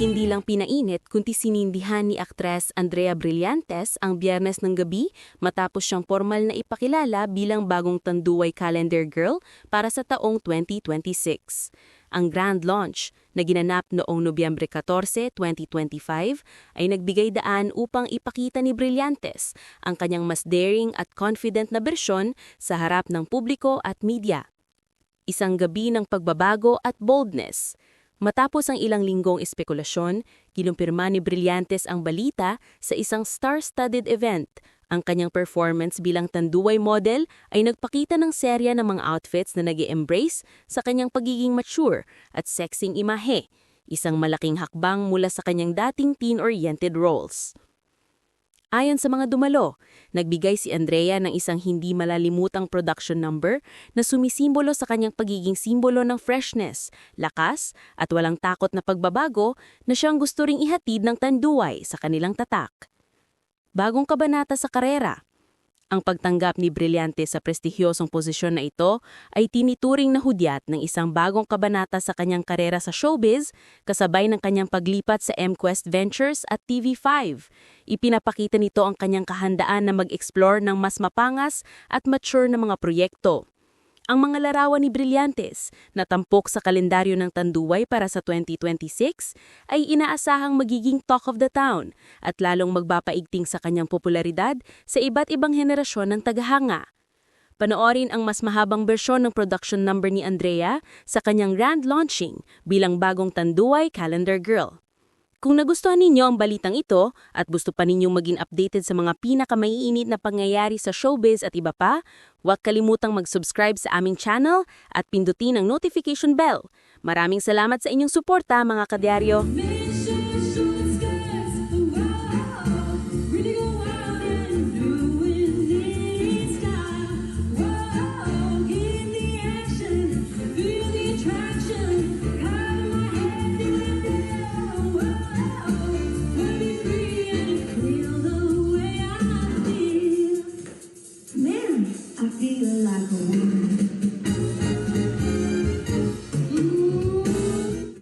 lang pinainit kundi sinindihan ni aktres Andrea Brillantes ang biyernes ng gabi matapos siyang formal na ipakilala bilang bagong tanduay calendar girl para sa taong 2026. Ang grand launch na ginanap noong Nobyembre 14, 2025 ay nagbigay daan upang ipakita ni Brillantes ang kanyang mas daring at confident na bersyon sa harap ng publiko at media. Isang gabi ng pagbabago at boldness. Matapos ang ilang linggong espekulasyon, kinumpirma ni Brillantes ang balita sa isang star-studded event. Ang kanyang performance bilang tanduay model ay nagpakita ng serya ng mga outfits na nag embrace sa kanyang pagiging mature at sexing imahe, isang malaking hakbang mula sa kanyang dating teen-oriented roles. Ayon sa mga dumalo, nagbigay si Andrea ng isang hindi malalimutang production number na sumisimbolo sa kanyang pagiging simbolo ng freshness, lakas at walang takot na pagbabago na siyang gusto ring ihatid ng tanduay sa kanilang tatak. Bagong kabanata sa karera, ang pagtanggap ni Brillante sa prestigyosong posisyon na ito ay tinituring na hudyat ng isang bagong kabanata sa kanyang karera sa showbiz kasabay ng kanyang paglipat sa MQuest Ventures at TV5. Ipinapakita nito ang kanyang kahandaan na mag-explore ng mas mapangas at mature na mga proyekto. Ang mga larawan ni Brillantes na tampok sa kalendaryo ng Tanduay para sa 2026 ay inaasahang magiging talk of the town at lalong magpapaigting sa kanyang popularidad sa iba't ibang henerasyon ng tagahanga. Panoorin ang mas mahabang bersyon ng production number ni Andrea sa kanyang grand launching bilang bagong Tanduay Calendar Girl. Kung nagustuhan ninyo ang balitang ito at gusto pa ninyong maging updated sa mga pinakamaiinit na pangyayari sa showbiz at iba pa, huwag kalimutang mag-subscribe sa aming channel at pindutin ang notification bell. Maraming salamat sa inyong suporta mga kadyaryo!